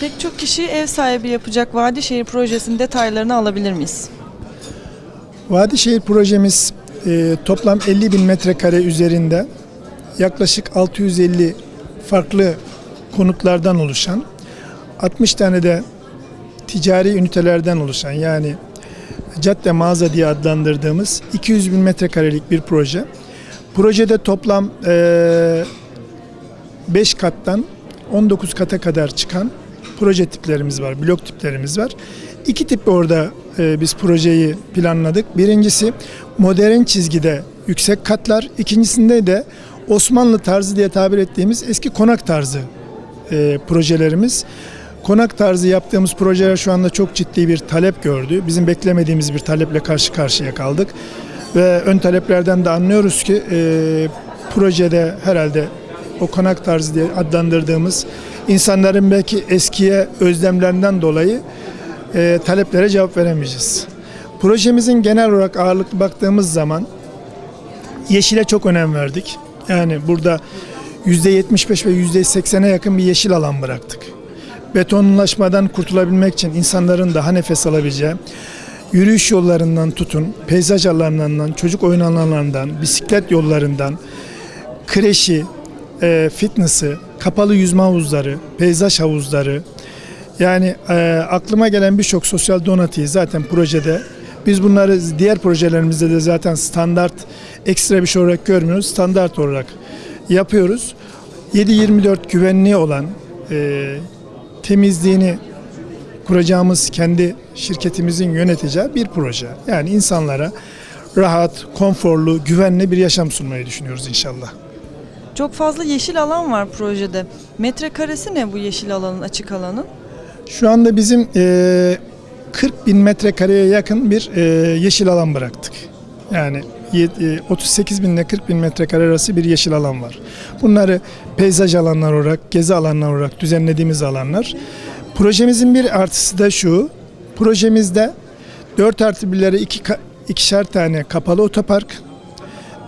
Pek çok kişi ev sahibi yapacak Vadişehir projesinin detaylarını alabilir miyiz? Vadişehir projemiz e, toplam 50 bin metrekare üzerinde yaklaşık 650 farklı konutlardan oluşan 60 tane de ticari ünitelerden oluşan yani cadde mağaza diye adlandırdığımız 200 bin metrekarelik bir proje. Projede toplam 5 kattan 19 kata kadar çıkan proje tiplerimiz var, blok tiplerimiz var. İki tip orada e, biz projeyi planladık. Birincisi modern çizgide yüksek katlar, ikincisinde de Osmanlı tarzı diye tabir ettiğimiz eski konak tarzı e, projelerimiz. Konak tarzı yaptığımız projeler şu anda çok ciddi bir talep gördü. Bizim beklemediğimiz bir taleple karşı karşıya kaldık. Ve ön taleplerden de anlıyoruz ki e, projede herhalde o konak tarzı diye adlandırdığımız insanların belki eskiye özlemlerinden dolayı e, taleplere cevap veremeyeceğiz. Projemizin genel olarak ağırlıklı baktığımız zaman yeşile çok önem verdik. Yani burada %75 ve %80'e yakın bir yeşil alan bıraktık. Betonlaşmadan kurtulabilmek için insanların daha nefes alabileceği, yürüyüş yollarından tutun, peyzaj alanlarından, çocuk oyun alanlarından, bisiklet yollarından, kreşi, e, fitness'ı, kapalı yüzme havuzları, peyzaj havuzları, yani e, aklıma gelen birçok sosyal donatıyı zaten projede biz bunları diğer projelerimizde de zaten standart ekstra bir şey olarak görmüyoruz. Standart olarak yapıyoruz. 7-24 güvenliği olan e, temizliğini kuracağımız kendi şirketimizin yöneteceği bir proje. Yani insanlara rahat, konforlu, güvenli bir yaşam sunmayı düşünüyoruz inşallah. Çok fazla yeşil alan var projede. Metrekaresi ne bu yeşil alanın, açık alanın? Şu anda bizim e, 40 bin metrekareye yakın bir e, yeşil alan bıraktık. Yani ye- e, 38 bin ile 40 bin metrekare arası bir yeşil alan var. Bunları peyzaj alanlar olarak, gezi alanlar olarak düzenlediğimiz alanlar. Projemizin bir artısı da şu. Projemizde 4 artı 1'lere iki, ka- ikişer tane kapalı otopark,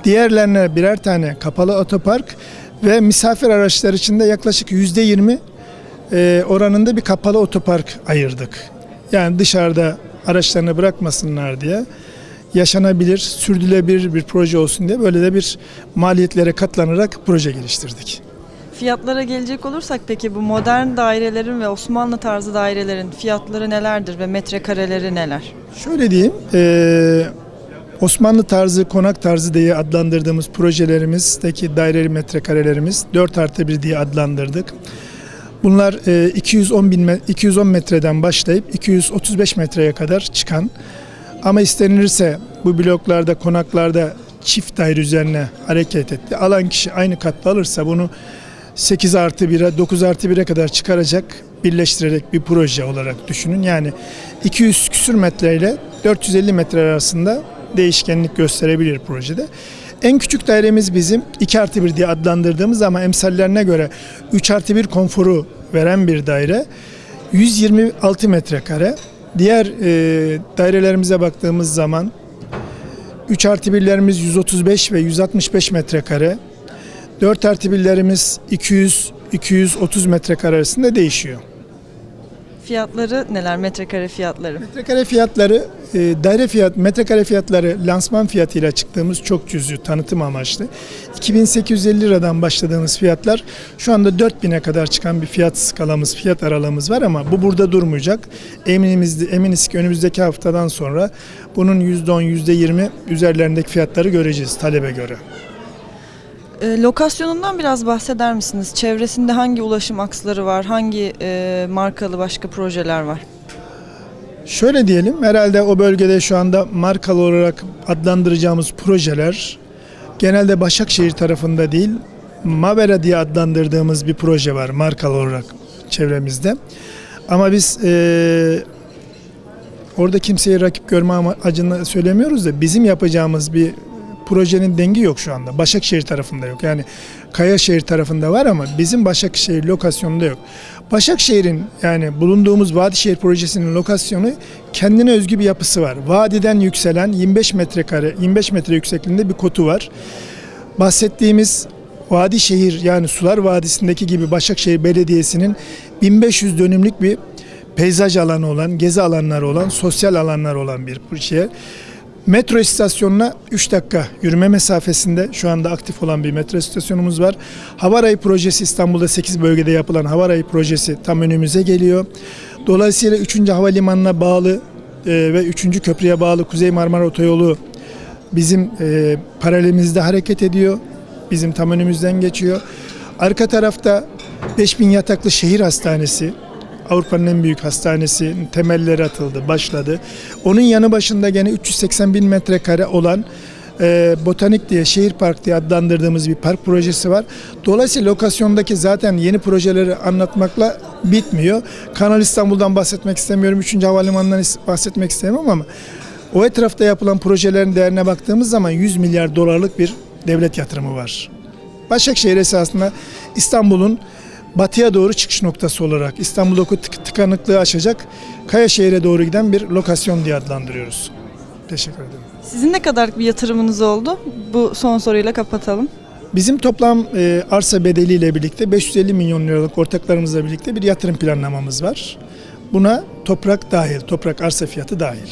diğerlerine birer tane kapalı otopark ve misafir araçlar için de yaklaşık %20 e, oranında bir kapalı otopark ayırdık. Yani dışarıda araçlarını bırakmasınlar diye yaşanabilir, sürdürülebilir bir proje olsun diye böyle de bir maliyetlere katlanarak proje geliştirdik. Fiyatlara gelecek olursak peki bu modern dairelerin ve Osmanlı tarzı dairelerin fiyatları nelerdir ve metrekareleri neler? Şöyle diyeyim, e, Osmanlı tarzı, konak tarzı diye adlandırdığımız projelerimizdeki daireli metrekarelerimiz 4 artı 1 diye adlandırdık. Bunlar e, 210 bin me- 210 metreden başlayıp 235 metreye kadar çıkan ama istenilirse bu bloklarda, konaklarda çift daire üzerine hareket etti. Alan kişi aynı katta alırsa bunu 8 artı 1'e 9 artı 1'e kadar çıkaracak birleştirerek bir proje olarak düşünün. Yani 200 küsür metre ile 450 metre arasında değişkenlik gösterebilir projede. En küçük dairemiz bizim 2 artı 1 diye adlandırdığımız ama emsallerine göre 3 artı 1 konforu veren bir daire. 126 metrekare. Diğer e, dairelerimize baktığımız zaman 3 artı 1'lerimiz 135 ve 165 metrekare. 4 artı 1'lerimiz 200-230 metrekare arasında değişiyor. Fiyatları neler metrekare fiyatları? Metrekare fiyatları, e, daire fiyat, metrekare fiyatları lansman fiyatıyla çıktığımız çok cüzü tanıtım amaçlı. 2850 liradan başladığımız fiyatlar şu anda 4000'e kadar çıkan bir fiyat skalamız, fiyat aralığımız var ama bu burada durmayacak. Eminiz, eminiz ki önümüzdeki haftadan sonra bunun %10, %20 üzerlerindeki fiyatları göreceğiz talebe göre. E, lokasyonundan biraz bahseder misiniz? Çevresinde hangi ulaşım aksları var? Hangi e, markalı başka projeler var? Şöyle diyelim, herhalde o bölgede şu anda markalı olarak adlandıracağımız projeler genelde Başakşehir tarafında değil, Mavera diye adlandırdığımız bir proje var markalı olarak çevremizde. Ama biz eee, orada kimseyi rakip görme amacını söylemiyoruz da bizim yapacağımız bir projenin dengi yok şu anda. Başakşehir tarafında yok. Yani Kayaşehir tarafında var ama bizim Başakşehir lokasyonunda yok. Başakşehir'in yani bulunduğumuz Vadişehir projesinin lokasyonu kendine özgü bir yapısı var. Vadiden yükselen 25 metrekare, 25 metre yüksekliğinde bir kotu var. Bahsettiğimiz Vadi şehir yani Sular Vadisi'ndeki gibi Başakşehir Belediyesi'nin 1500 dönümlük bir peyzaj alanı olan, gezi alanları olan, sosyal alanlar olan bir proje. Metro istasyonuna 3 dakika yürüme mesafesinde şu anda aktif olan bir metro istasyonumuz var. Havarayı projesi İstanbul'da 8 bölgede yapılan Havarayı projesi tam önümüze geliyor. Dolayısıyla 3. Havalimanı'na bağlı e, ve 3. köprüye bağlı Kuzey Marmara Otoyolu bizim e, paralelimizde hareket ediyor. Bizim tam önümüzden geçiyor. Arka tarafta 5000 yataklı şehir hastanesi, Avrupa'nın en büyük hastanesi temelleri atıldı, başladı. Onun yanı başında gene 380 bin metrekare olan e, Botanik diye, Şehir Park diye adlandırdığımız bir park projesi var. Dolayısıyla lokasyondaki zaten yeni projeleri anlatmakla bitmiyor. Kanal İstanbul'dan bahsetmek istemiyorum, 3. Havalimanı'ndan bahsetmek istemem ama o etrafta yapılan projelerin değerine baktığımız zaman 100 milyar dolarlık bir devlet yatırımı var. Başakşehir esasında İstanbul'un batıya doğru çıkış noktası olarak İstanbul'daki tık- tıkanıklığı aşacak Kayaşehir'e doğru giden bir lokasyon diye adlandırıyoruz. Teşekkür ederim. Sizin ne kadar bir yatırımınız oldu? Bu son soruyla kapatalım. Bizim toplam e, arsa bedeliyle birlikte 550 milyon liralık ortaklarımızla birlikte bir yatırım planlamamız var. Buna toprak dahil, toprak arsa fiyatı dahil.